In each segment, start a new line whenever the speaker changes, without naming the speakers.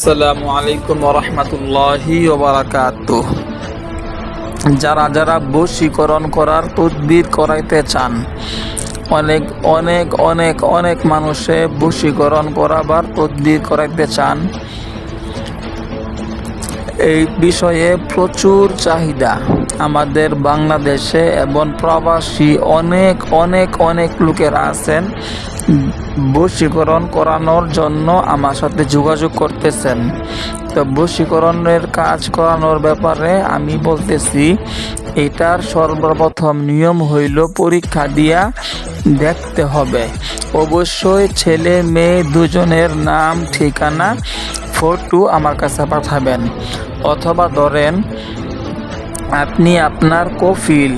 আসসালামু আলাইকুম রহমতুল্লাহি যারা যারা বশীকরণ করার তদবির করাইতে চান, অনেক অনেক অনেক অনেক মানুষে বশীকরণ করাবার তদবির করাইতে চান, এই বিষয়ে প্রচুর চাহিদা আমাদের বাংলাদেশে এবং প্রবাসী অনেক অনেক অনেক লোকেরা আছেন। বশীকরণ করানোর জন্য আমার সাথে যোগাযোগ করতেছেন। তো বশীকরণের কাজ করানোর ব্যাপারে আমি বলতেছি, এটার সর্বপ্রথম নিয়ম হইল পরীক্ষা দিয়া দেখতে হবে। অবশ্যই ছেলে মেয়ে দুজনের নাম, ঠিকানা, ফটো আমার কাছে পাঠাবেন। অথবা ধরেন, আপনি আপনার কফিল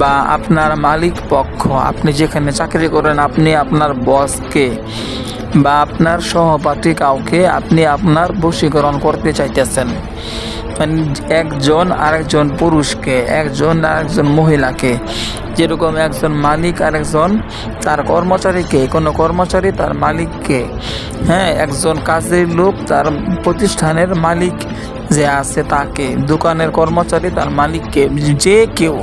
বা আপনার মালিক পক্ষ, আপনি যেখানে চাকরি করেন, আপনি আপনার বসকে বা আপনার সহপাঠী কাউকে আপনি আপনার বশীকরণ করতে চাইতেছেন। মানে একজন আরেকজন পুরুষকে, একজন আরেকজন মহিলাকে, যেরকম একজন মালিক আরেকজন তার কর্মচারীকে, কোনো কর্মচারী তার মালিককে হ্যাঁ একজন কাজের লোক তার প্রতিষ্ঠানের মালিক যে আছে তাকে, দোকানের কর্মচারী তার মালিককে, যে কেউ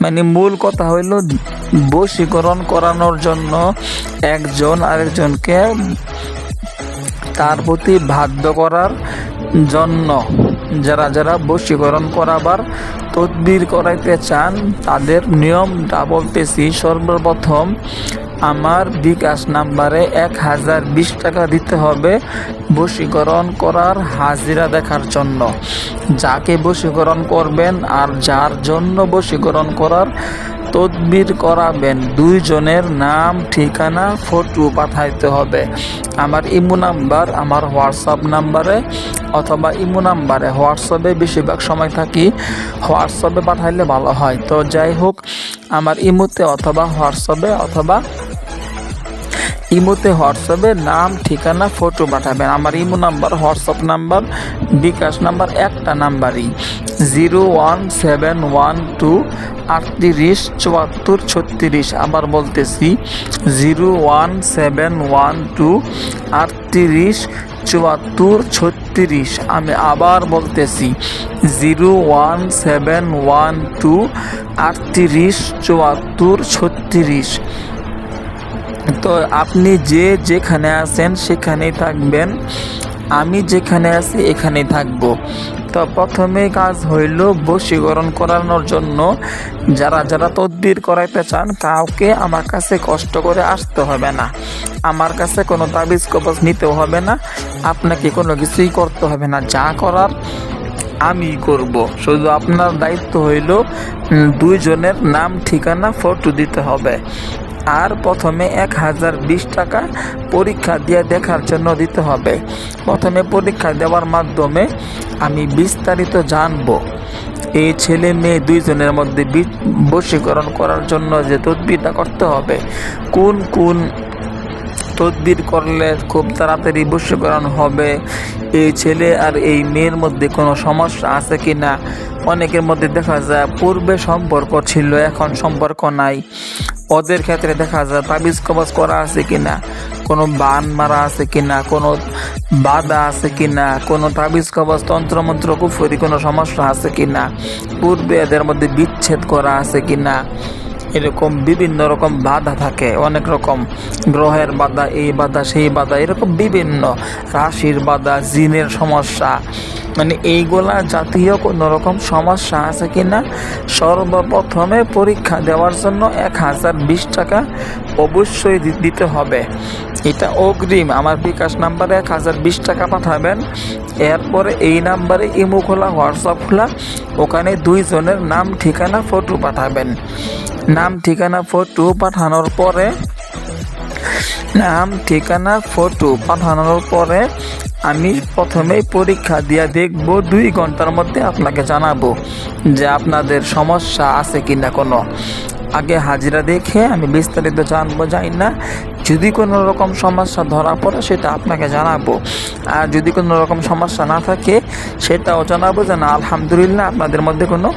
মানে মূল কথা হইল বশীকরণ করানোর জন্য একজন আরেকজনকে তার প্রতি বাধ্য করার জন্য যারা যারা বশীকরণ করাবার তদবির করাইতে চান, তাদের নিয়মটা বলতেছি। সর্বপ্রথম আমার বিকাশ নাম্বারে এক হাজার বিশ টাকা দিতে হবে বশীকরণ করার হাজিরা দেখার জন্য। যাকে বশীকরণ করবেন আর যার জন্য বশীকরণ করার তদবির করাবেন, দুইজনের নাম, ঠিকানা, ফটো পাঠাইতে হবে। আমার ইমো নাম্বার, আমার হোয়াটসঅ্যাপ নাম্বারে অথবা ইমো নাম্বারে হোয়াটসঅ্যাপে বেশিরভাগ সময় থাকি, হোয়াটসঅ্যাপে পাঠাইলে ভালো হয়। তো যাই হোক, আমার ইমোতে অথবা হোয়াটসঅ্যাপে অথবা ইমোতে হোয়াটসঅ্যাপে নাম, ঠিকানা, ফটো পাঠাবেন। আমার imo number, WhatsApp number, bKash number একটা নাম্বারই। Zero one seven one two আটত্রিশ চুয়াত্তর ছত্রিশ। আবার বলতেছি, zero one seven one two আটত্রিশ চুয়াত্তর ছত্রিশ। আমি আবার বলতেছি, zero one seven one two আটত্রিশ চুয়াত্তর ছত্রিশ। তো আপনি যে যেখানে আছেন সেখানেই থাকবেন। আমি যেখানে আছি এখানেই থাকব। তো প্রথমে কাজ হইল বশীকরণ করানোর জন্য। যারা যারা তদবির করাইতে চান, কাউকে আমার কাছে কষ্ট করে আসতে হবে না। আমার কাছে কোনো তাবিজ কবজ নিতেও হবে না। আপনাকে কোনো কিছুই করতে হবে না। যা করার আমি করব। শুধু আপনার দায়িত্ব হইল দুইজনের নাম, ঠিকানা, ফটো দিতে হবে। আর প্রথমে এক হাজার বিশ টাকা পরীক্ষা দিয়ে দেখার জন্য দিতে হবে। প্রথমে পরীক্ষা দেওয়ার মাধ্যমে আমি বিস্তারিত জানব। এই ছেলে মেয়ে দুইজনের মধ্যে বশীকরণ করার জন্য যে তদবিরটা করতে হবে। কোন কোন তদবির করলে খুব তাড়াতাড়ি বশীকরণ হবে? এই ছেলে আর এই মেয়ের মধ্যে কোনো সমস্যা আছে কি না অনেকের মধ্যে দেখা যায় পূর্বে সম্পর্ক ছিল, এখন সম্পর্ক নাই। ওদের ক্ষেত্রে দেখা যায় তাবিজ কবাজ করা আছে কিনা, কোনো বান মারা আছে কিনা, কোনো বাধা আছে কিনা, কোনো তাবিজ কবাজ তন্ত্রমন্ত্র কুফরি কোনো সমস্যা আছে কিনা, পূর্বে এদের মধ্যে বিচ্ছেদ করা আছে কিনা। এরকম বিভিন্ন রকম বাধা থাকে। অনেক রকম গ্রহের বাধা, এই বাধা, সেই বাধা, এরকম বিভিন্ন রাশির বাধা, জিনের সমস্যা। মানে এইগুলা জাতীয় কোনো রকম সমস্যা আছে কি না সর্বপ্রথমে পরীক্ষা দেওয়ার জন্য এক হাজার বিশ টাকা অবশ্যই দিতে হবে। এটা অগ্রিম। আমার বিকাশ নাম্বারে এক হাজার বিশ টাকা পাঠাবেন। এরপরে এই নাম্বারে ইমো খোলা, হোয়াটসঅ্যাপ খোলা, ওখানে দুইজনের নাম, ঠিকানা, ফটো পাঠাবেন। নাম ঠিকানা ফটো পাঠানোর পরে, নাম ঠিকানা ফটো পাঠানোর পরে আমি প্রথমেই পরীক্ষা দিয়া দেখব দুই ঘণ্টার মধ্যে আপনাকে জানাব যে আপনাদের সমস্যা আছে কি না কোনো। আগে হাজিরা দেখে আমি বিস্তারিত জানব যাই না যদি কোনো রকম সমস্যা ধরা পড়ে সেটা আপনাকে জানাব। আর যদি কোনো রকম সমস্যা না থাকে সেটাও জানাব যে না, আলহামদুলিল্লাহ আপনাদের মধ্যে কোনো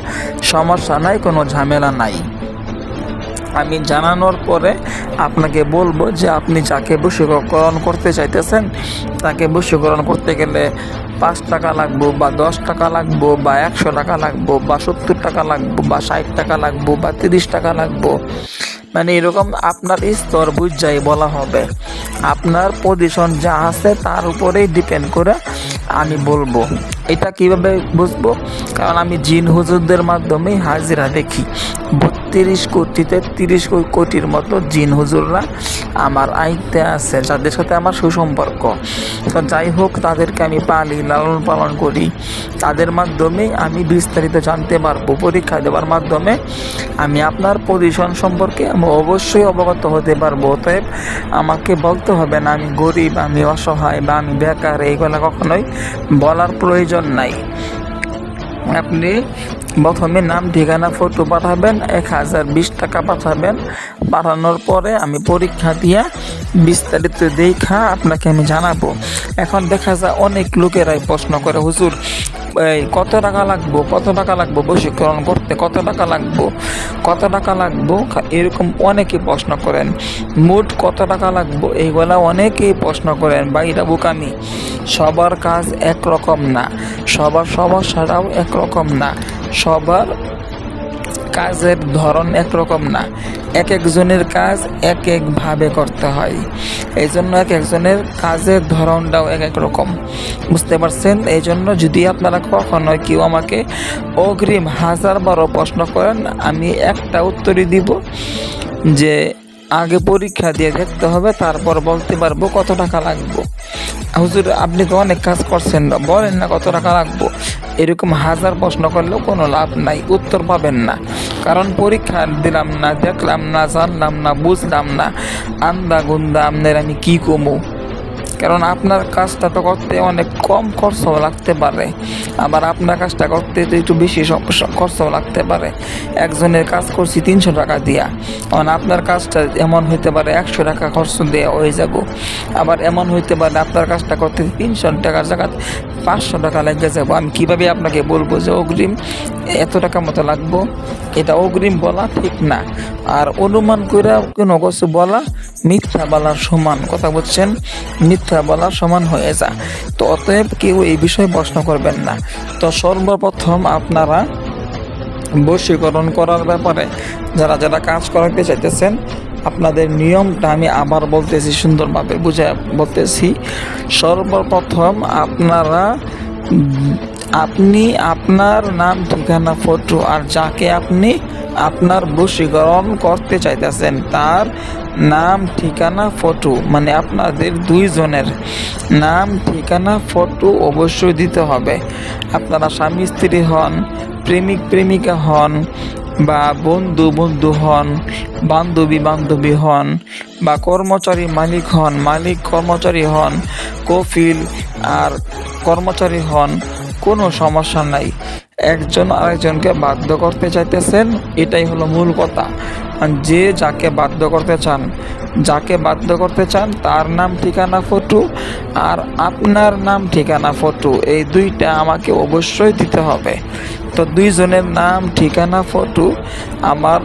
সমস্যা নাই, কোনো ঝামেলা নাই। আমি জানানোর পরে আপনাকে বলব যে আপনি যাকে বশীকরণ করতে চাইতেছেন, তাকে বশীকরণ করতে গেলে পাঁচ টাকা লাগবো বা দশ টাকা লাগবো বা একশো টাকা লাগবো বা সত্তর টাকা লাগবো বা ষাট টাকা লাগবো বা তিরিশ টাকা লাগবো। মানে এরকম আপনার স্তর বুঝাই বলা হবে। আপনার পজিশন যা আছে তার উপরেই ডিপেন্ড করে আমি বলব। এটা কীভাবে বুঝব? কারণ আমি জিন হুজুরদের মাধ্যমেই হাজিরা দেখি। বত্রিশ কোটিতে তিরিশ কোটির মতো জিন হুজুররা আমার আইতে আছে, যাদের সাথে আমার সুসম্পর্ক। তো যাই হোক, তাদেরকে আমি পালি, লালন পালন করি। তাদের মাধ্যমে আমি বিস্তারিত জানতে পারব, পরীক্ষা দেওয়ার মাধ্যমে। আমি আপনার পজিশন সম্পর্কে আমি অবশ্যই অবগত হতে পারব। অতএব আমাকে বলতে হবে না, আমি গরিব, আমি অসহায় বা আমি বেকার, এইগুলো কখনোই বলার প্রয়োজন নাই। আপনি প্রথমে নাম, ঠিকানা ফটো পাঠাবেন, এক হাজার বিশ টাকা পাঠাবেন। পাঠানোর পরে আমি পরীক্ষা দিয়া বিস্তারিত দেখা আপনাকে আমি জানাব। এখন দেখা যায় অনেক লোকেরাই প্রশ্ন করে, হুজুর, এই কত টাকা লাগবো? কত টাকা লাগবো? বশীকরণ করতে কত টাকা লাগবো? কত টাকা লাগবো? এরকম অনেকে প্রশ্ন করেন। মোট কত টাকা লাগবো? এইগুলা অনেকেই প্রশ্ন করেন বা এটা সবার কাজ একরকম না, সবার সমস্যাটাও একরকম না, সবার কাজের ধরন একরকম না। এক একজনের কাজ এক একভাবে করতে হয়। এই জন্য এক একজনের কাজের ধরনটাও এক এক রকম। বুঝতে পারছেন? এই জন্য যদি আপনারা কখনো কেউ আমাকে অগ্রিম হাজার বারো প্রশ্ন করেন, আমি একটা উত্তরই দিব যে আগে পরীক্ষা দিয়ে দেখতে হবে, তারপর বলতে পারব কত টাকা লাগবো। হুজুর, আপনি তো অনেক কাজ করছেন না বলেন না কত টাকা লাগবো। এরকম হাজার প্রশ্ন করলেও কোনো লাভ নাই, উত্তর পাবেন না। কারণ পরীক্ষা দিলাম না, দেখলাম না, জানলাম না, বুঝলাম না আন্দা গুন্দা আপনার আমি কী কমু? কারণ আপনার কাজটা তো করতে অনেক কম খরচও লাগতে পারে। আবার আপনার কাজটা করতে তো একটু বেশি খরচও লাগতে পারে। একজনের কাজ করছি তিনশো টাকা দিয়া। কারণ আপনার কাজটা এমন হইতে পারে একশো টাকা খরচ দেওয়া হয়ে যাব। আবার এমন হইতে পারে আপনার কাজটা করতে তিনশো টাকার জায়গায় পাঁচশো টাকা লেগে যাব আমি কীভাবে আপনাকে বলব যে অগ্রিম এত টাকা মতো লাগবো? এটা অগ্রিম বলা ঠিক না। আর অনুমান করে কোনো কিছু বলা মিথ্যা বলার সমান। কথা বলছেন মিথ্যা বলার সমান হয়ে যা। তো অতএব কেউ এই বিষয়ে প্রশ্ন করবেন না। তো সর্বপ্রথম আপনারা বশীকরণ করার ব্যাপারে যারা যারা কাজ করাতে চাইতেছেন, আপনাদের নিয়মটা আমি আবার বলতেছি সুন্দরভাবে বুঝে বলতেছি। সর্বপ্রথম আপনারা, আপনি আপনার নাম, ঠিকানা, ফটো আর যাকে আপনি আপনার বশীকরণ করতে চাইতেছেন। তার নাম ঠিকানা ফটো মানে আপনাদের দুইজনের নাম ঠিকানা ফটো অবশ্যই দিতে হবে। আপনারা স্বামী স্ত্রী হন, প্রেমিক প্রেমিকা হন, বা বন্ধু বন্ধু হন, বান্ধবী বান্ধবী হন, বা কর্মচারী মালিক হন, মালিক কর্মচারী হন, কফিল আর কর্মচারী হন, কোনো সমস্যা নাই। একজন আরেকজনকে বাধ্য করতে চাইতেছেন, এটাই হলো মূল কথা। যে যাকে বাধ্য করতে চান, যাকে বাধ্য করতে চান, তার নাম ঠিকানা ফটো আর আপনার নাম ঠিকানা ফটো, এই দুইটা আমাকে অবশ্যই দিতে হবে। তো দুইজনের নাম, ঠিকানা, ফটো আমার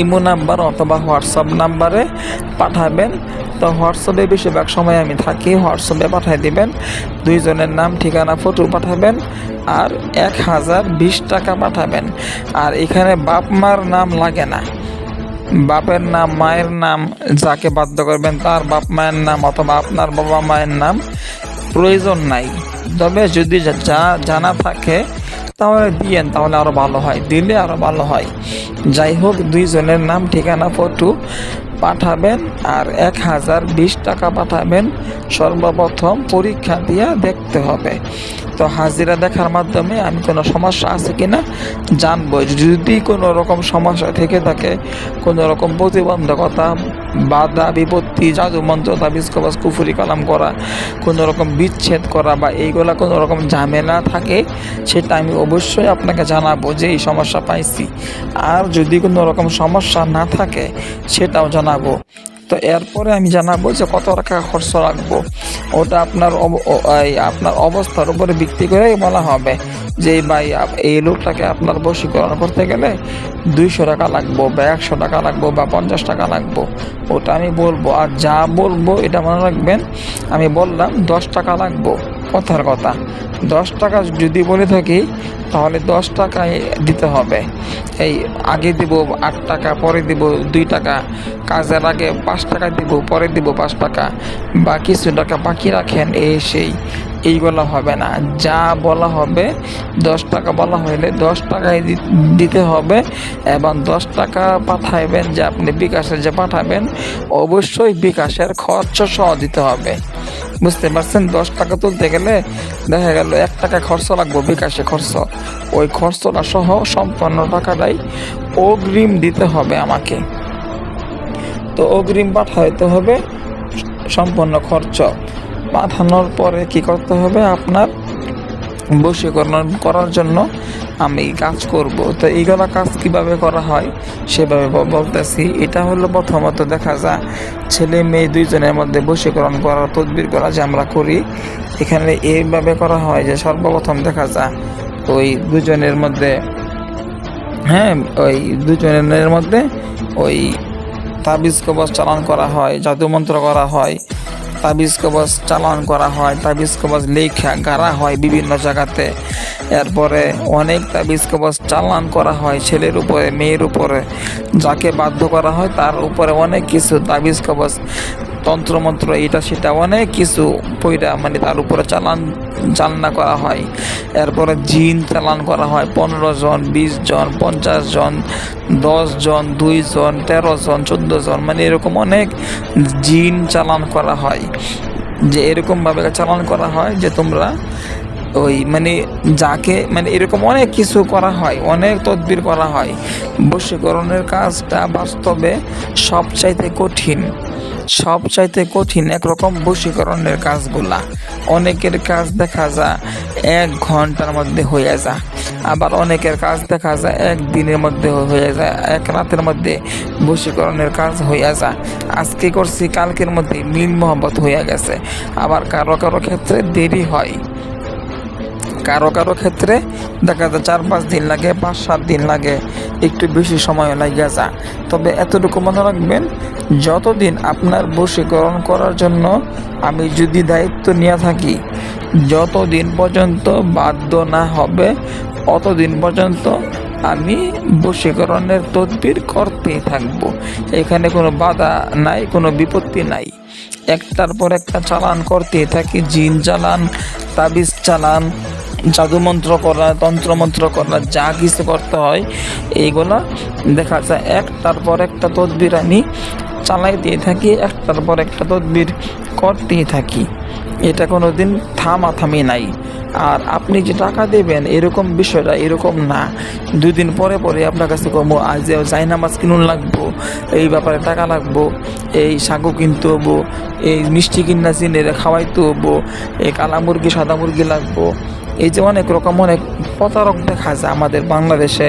ইমো নাম্বার অথবা হোয়াটসঅ্যাপ নাম্বারে পাঠাবেন। তো হোয়াটসঅ্যাপে বেশিরভাগ সময় আমি থাকি, হোয়াটসঅ্যাপে পাঠিয়ে দিবেন। দুইজনের নাম, ঠিকানা ফটো পাঠাবেন আর এক হাজার বিশ টাকা পাঠাবেন। আর এখানে বাপ, মার নাম লাগে না। বাপের নাম, মায়ের নাম যাকে বাধ্য করবেন তার বাপ, মায়ের নাম অথবা আপনার বাবা, মায়ের নাম প্রয়োজন নাই। তবে যদি জানা থাকে তাহলে দিয়েন, তাহলে আরও ভালো হয়। দিলে আরও ভালো হয়। যাই হোক, দুইজনের নাম, ঠিকানা, ফটো পাঠাবেন আর এক হাজার বিশ টাকা পাঠাবেন। সর্বপ্রথম পরীক্ষা দিয়ে দেখতে হবে। তো হাজিরা দেখার মাধ্যমে আমি কোনো সমস্যা আছে কি না জানব। যদি কোনো রকম সমস্যা থেকে থাকে, কোনো রকম প্রতিবন্ধকতা, বাধা, বিপত্তি, জাদু মন্ত্র তাবিজ কবাজ কুফুরি, কালাম করা, কোনো রকম বিচ্ছেদ করা বা এইগুলা কোনো রকম ঝামেলা থাকে, সেটা আমি অবশ্যই আপনাকে জানাব যে এই সমস্যা পাইছি। আর যদি কোনো রকম সমস্যা না থাকে, সেটাও জানাব। তো এরপরে আমি জানাব যে কত টাকা খরচ রাখব। ওটা আপনার আপনার অবস্থার উপরে ভিত্তি করে বলা হবে যে ভাই এই লোকটাকে আপনার বশীকরণ করতে গেলে দুইশো টাকা লাগবো বা একশো টাকা লাগবো বা পঞ্চাশ টাকা লাগবো। ওটা আমি বলব। আর যা বলব এটা মনে রাখবেন, আমি বললাম দশ টাকা লাগবো। কথার কথা। দশ টাকা যদি বলে থাকি, তাহলে দশ টাকায় দিতে হবে। এই আগে দিব আট টাকা, পরে দিব দুই টাকা, কাজের আগে পাঁচ টাকা দিব, পরে দিব পাঁচ টাকা। বা কিছু টাকা বাকি রাখেন, এই সেই এইগুলো হবে না। যা বলা হবে, দশ টাকা বলা হলে দশ টাকায় দি- দিতে হবে এবং দশ টাকা পাঠাইবেন যে আপনি বিকাশে যে পাঠাবেন, অবশ্যই বিকাশের খরচ সহ দিতে হবে। বুঝতে পারছেন? দশ টাকা তুলতে গেলে দেখা গেল এক টাকা খরচ লাগবে বিকাশে খরচ। ওই খরচটা সহ সম্পন্ন টাকাটাই অগ্রিম দিতে হবে আমাকে। তো অগ্রিম পাঠাইতে হবে, সম্পূর্ণ খরচ। পাঠানোর পরে কি করতে হবে? আপনার বশীকরণ করার জন্য আমি কাজ করব। তো এইগুলা কাজ কীভাবে করা হয়? সেভাবে বলতেছি। এটা হলো প্রথমত দেখা যায়, ছেলে মেয়ে দুইজনের মধ্যে বশীকরণ করার তদবির করা যে আমরা করি, এখানে এইভাবে করা হয় যে সর্বপ্রথম দেখা যায়, ওই দুজনের মধ্যে হ্যাঁ ওই দুজনের মধ্যে ওই তাবিজ কবচ চালান করা হয় জাদু মন্ত্র করা হয় তাবিজ কবজ চালান করা হয়, তাবিজ কবচ লেখা, গাড়া হয় বিভিন্ন জায়গাতে। এরপরে অনেক তাবিজ কবজ চালান করা হয়, ছেলের উপরে, মেয়ের উপরে। যাকে বাধ্য করা হয়, তার উপরে অনেক কিছু তাবিজ কবচ তন্ত্রমন্ত্র এটা সেটা অনেক কিছু পইরা মানে তার উপরে চালান, চালনা করা হয়। এরপরে জিন চালান করা হয়। পনেরো জন, বিশ জন, পঞ্চাশ জন, দশ জন, দুই জন, তেরো জন, চোদ্দ জন মানে এরকম অনেক জিন চালান করা হয়। যে এরকমভাবে চালান করা হয় যে তোমরা ওই মানে যাকে মানে এরকম অনেক কিছু করা হয়, অনেক তদবির করা হয়। বশীকরণের কাজটা বাস্তবে সবচাইতে কঠিন। সবচাইতে কঠিন একরকম বশীকরণের কাজগুলা। অনেকের কাজ দেখা যায় এক ঘণ্টার মধ্যে হয়ে যায়, আবার অনেকের কাজ দেখা যায় এক দিনের মধ্যে হয়ে যায়, এক রাতের মধ্যে বশীকরণের কাজ হইয়া যায়। আজকে করছি, কালকের মধ্যে মিল মোহাম্মত হইয়া গেছে, আবার কারও কারও ক্ষেত্রে দেরি হয়। কারও কারও ক্ষেত্রে দেখা যায় চার পাঁচ দিন লাগে, পাঁচ সাত দিন লাগে, একটু বেশি সময় লাগিয়া যা তবে এতটুকু মনে রাখবেন, যতদিন আপনার বশীকরণ করার জন্য আমি যদি দায়িত্ব নিয়ে থাকি, যতদিন পর্যন্ত বাধ্য না হবে, অতদিন পর্যন্ত আমি বশীকরণের তদবির করতেই থাকব। এখানে কোনো বাধা নাই, কোনো বিপত্তি নাই। একটার পর একটা চালান করতেই থাকি, জিন চালান, তাবিজ চালান জাদুমন্ত্র করা, তন্ত্রমন্ত্র করা, যা কিছু করতে হয়, এইগুলা দেখা যায়। একটার পর একটা তদবির আমি চালাই দিয়ে থাকি, একটার পর একটা তদবির করতেই থাকি। এটা কোনো দিন থামাথামি নাই। আর আপনি যে টাকা দেবেন, এরকম বিষয়টা এরকম না। দুদিন পরে পরে আপনার কাছে কমো, আজ জাইনামাজ কিনুন লাগবো, এই ব্যাপারে টাকা লাগবো, এই সাগু কিনতে হব, এই মিষ্টি কিনা চিনে খাওয়াইতে হব, এই কালা মুরগি সাদা মুরগি লাগবো এই যে অনেক রকম অনেক প্রতারক দেখা যায় আমাদের বাংলাদেশে।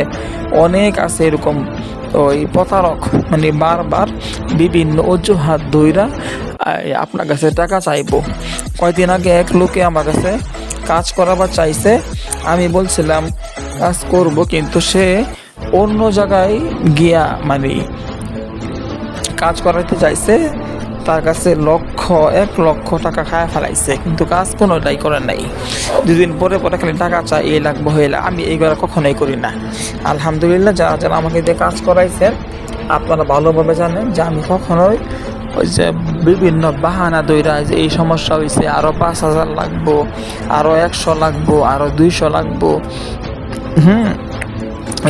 অনেক আছে এরকম ওই প্রতারক মানে বারবার বিভিন্ন অজুহাত আই, আপনার কাছে টাকা চাইব। কয়দিন আগে এক লোকে আমার কাছে কাজ করাবার চাইছে আমি বলছিলাম কাজ করব। কিন্তু সে অন্য জায়গায় গিয়া মানে কাজ করাইতে চাইছে তার কাছে লক্ষ এক লক্ষ টাকা খায় ফেলাইছে, কিন্তু কাজ কোনোটাই করে নাই। দুদিন পরে পরে খালি টাকা চাই এই লাগবো লাগ- আমি এইগুলো কখনোই করি না। আলহামদুলিল্লাহ, যারা যারা আমাকে দিয়ে কাজ করাইছেন, আপনারা ভালোভাবে জানেন যে আমি কখনোই ওই যে বিভিন্ন বাহানা দইরা যে এই সমস্যা হয়েছে আরও পাঁচ হাজার লাগবো আরও একশো লাগবো আরও দুইশো লাগবো। হুম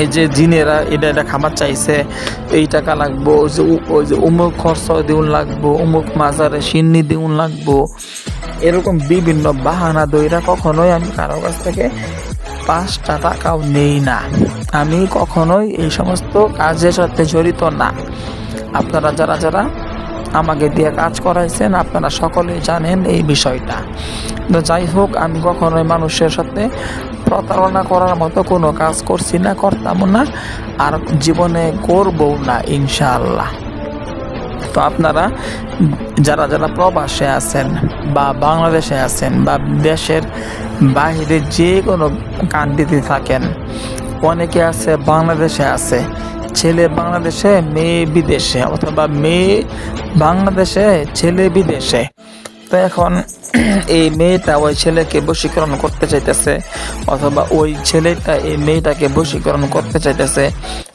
এই যে জিনেরা, এটা এটা খাবার চাইছে, এই টাকা লাগবো যে ওই যে অমুক খরচ দিউন লাগবো অমুক মাজারে সিন্নি দিউন লাগবো। এরকম বিভিন্ন বাহানা দইরা কখনোই আমি কারও কাছ থেকে পাঁচটা টাকাও নেই না। আমি কখনোই এই সমস্ত কাজের সাথে জড়িত না। আপনারা যারা যারা আমাকে দিয়ে কাজ করাইছেন, আপনারা সকলেই জানেন এই বিষয়টা। তো যাই হোক, আমি কখনোই মানুষের সাথে প্রতারণা করার মতো কোনো কাজ করছি না, করতাম না, আর জীবনে করবও না, ইনশাআল্লাহ। তো আপনারা যারা যারা প্রবাসে আছেন বা বাংলাদেশে আছেন বা দেশের বাইরে যে কোনো কান্ট্রিতে থাকেন, অনেকে আছে, বাংলাদেশে আছে ছেলে বাংলাদেশে, মেয়ে বিদেশে, অথবা মেয়ে বাংলাদেশে, ছেলে বিদেশে। তো এখন এই মেয়েটা ওই ছেলেকে বশীকরণ করতে চাইতেছে, অথবা ওই ছেলেটা, এই মেয়েটাকে বশীকরণ করতে চাইতেছে।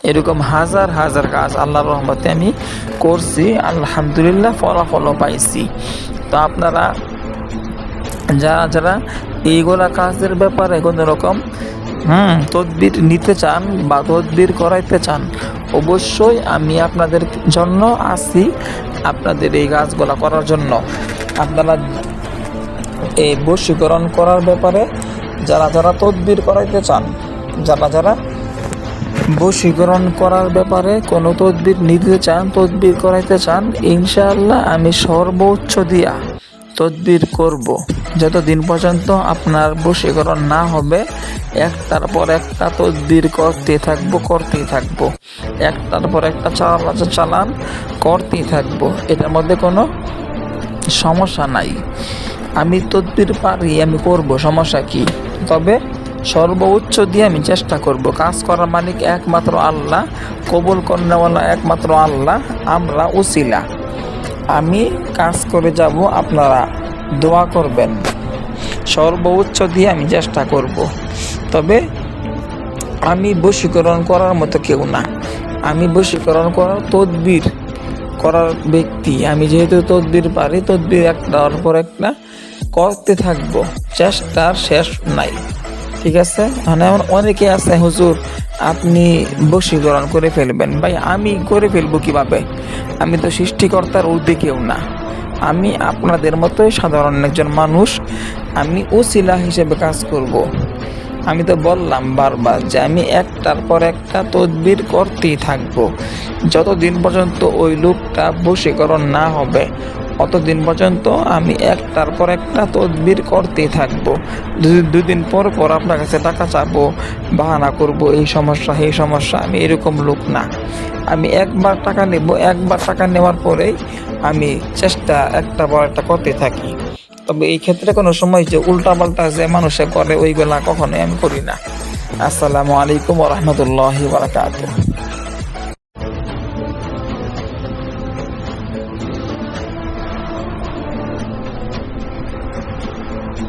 এরকম হাজার হাজার কাজ আল্লাহর রহমতে আমি করছি, আলহামদুলিল্লাহ ফলাফলও পাইছি। তো আপনারা, যারা যারা এইগুলা কাজের ব্যাপারে কোনো রকম হুম তদবির নিতে চান বা তদবির করাইতে চান, অবশ্যই আমি আপনাদের জন্য আছি আপনাদের এই গাছগুলা করার জন্য। আপনারা এই বশীকরণ করার ব্যাপারে যারা যারা তদবির করাইতে চান, যারা যারা বশীকরণ করার ব্যাপারে কোনো তদবির নিতে চান, তদবির করাইতে চান, ইনশাআল্লাহ আমি সর্বোচ্চ দিয়া তদবির করব। যতদিন পর্যন্ত আপনার বশীকরণ না হবে, একটার পর একটা তদবির করতে থাকব, করতেই থাকব। একটার পর একটা চালা চালান, করতেই থাকব। এটার মধ্যে কোনো সমস্যা নাই। আমি তদবির পারি, আমি করব, সমস্যা কি? তবে সর্বোচ্চ দিয়ে আমি চেষ্টা করব। কাজ করার মালিক একমাত্র আল্লাহ, কবুল করেওয়ালা একমাত্র আল্লাহ, আমরা উসিলা আমি কাজ করে যাব, আপনারা দোয়া করবেন। সর্বোচ্চ দিয়ে আমি চেষ্টা করব। তবে আমি বশীকরণ করার মতো কেউ না। আমি বশীকরণ করার তদবির করার ব্যক্তি। আমি যেহেতু তদবির পারি, তদবির একটার পর একটা করতে থাকব। চেষ্টার শেষ নাই। ঠিক আছে? মানে এমন অনেকে আছে, হুজুর, আপনি বশীকরণ করে ফেলবেন। ভাই, আমি করে ফেলব কীভাবে? আমি তো সৃষ্টিকর্তার ঊর্ধ্বে কেউ না। আমি আপনাদের মতোই সাধারণ একজন মানুষ। আমি উসিলা হিসেবে কাজ করব। আমি তো বললাম বারবার যে আমি একটার পর একটা তদবির করতেই থাকব। যতদিন পর্যন্ত ওই লোকটা বশীকরণ না হবে অতদিন পর্যন্ত আমি একটার পর একটা তদবির করতেই থাকব। দুদিন পর পর আপনার কাছে টাকা চাবো, বাহানা করব, এই সমস্যা এই সমস্যা, আমি এরকম লোক না। আমি একবার টাকা নেব, একবার টাকা নেওয়ার পরেই আমি চেষ্টা একটা পর একটা করতে থাকি। তবে এই ক্ষেত্রে কোনো সময় যে উল্টাপাল্টা যে মানুষে করে ওইগুলা কখনোই আমি করি না। আসসালামু আলাইকুম রহমতুল্লাহ বারাকাতুহ।